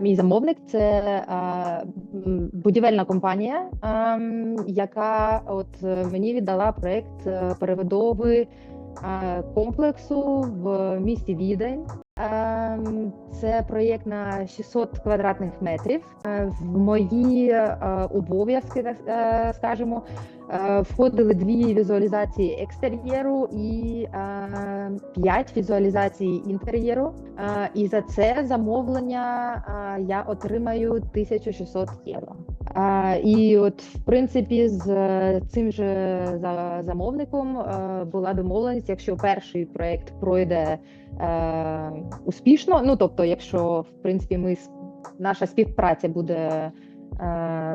Мій замовник це будівельна компанія, яка от е, мені віддала проект е, перебудови комплексу в місті Відень. Це проєкт на 600 квадратних метрів. В мої е, обов'язки, скажімо, входили дві візуалізації екстер'єру і п'ять візуалізацій інтер'єру. Е, І за це замовлення е, я отримаю 1600 євро. Е, І от, в принципі, з цим же замовником була домовленість, якщо перший проект пройде успішно. Ну тобто, якщо в принципі ми наша співпраця буде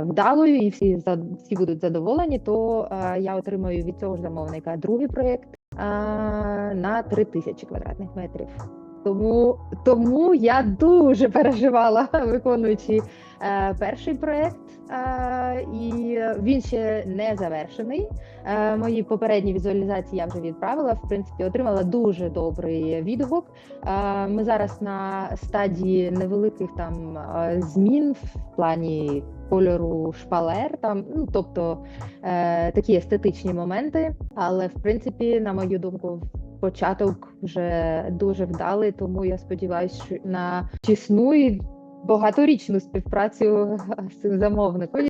вдалою і всі всі будуть задоволені, то я отримаю від цього ж замовника другий проект на 3000 квадратних метрів. Тому, тому я дуже переживала, виконуючи е, перший проект, е, і він ще не завершений. Е, мої попередні візуалізації я вже відправила. В принципі, отримала дуже добрий відгук. Е, Ми зараз на стадії невеликих там е, змін в плані кольору шпалер, там ну тобто е, такі естетичні моменти. Але в принципі, на мою думку, початок вже дуже вдалий, тому я сподіваюся що на тісну і багаторічну співпрацю з цим замовником.